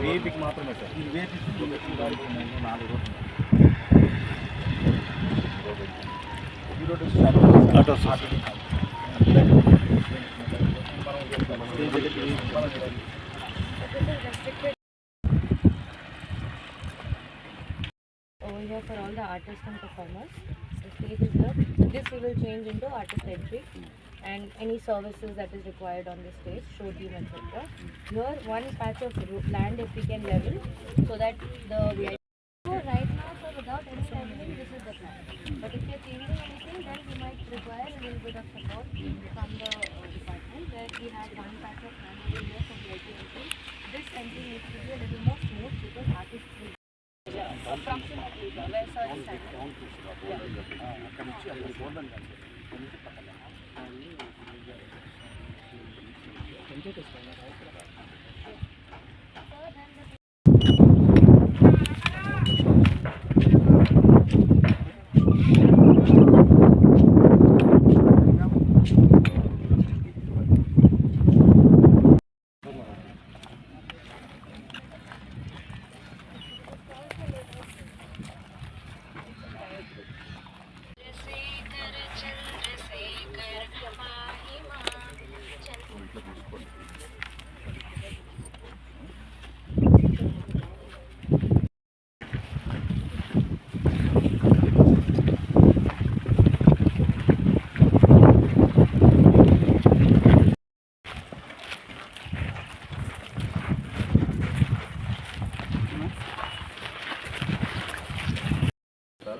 వేపికి మాత్రమే సార్ ఈ వేపి నాలుగు రోడ్లు shown here for all the artists and performers. So stage is here. This we will change into artist entry and any services that is required on the stage, show team etc. Here one patch of land if we can level so that the VIP right now so without any leveling this is the plan. But if you're changing anything then we might require a little bit of support from the uh, department where we have one patch of land over here for VIP entry. This entry needs to be a little more అక్కడ నుంచి అక్కడ చూడండి అక్కడ నుంచి పక్కన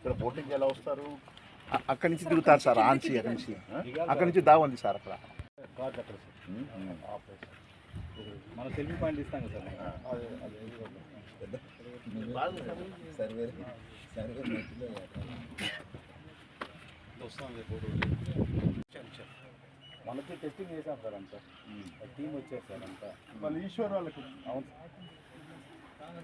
ఇక్కడ boating ఎలా వస్తారు? అక్కడి నుంచి దిగుతారు సార్ ఆన్సి అక్కడి నుంచి. అక్కడి నుంచి దావ ఉంది సార్ అక్కడ. మన సెల్ఫీ పాయింట్ ఇస్తాం కదా సార్. మనకి టెస్టింగ్ చేసాం సార్ అంతా. టీం వచ్చారు సార్ అంతా. మళ్ళీ ఈశ్వర్ వాళ్ళకి. అవును. సార్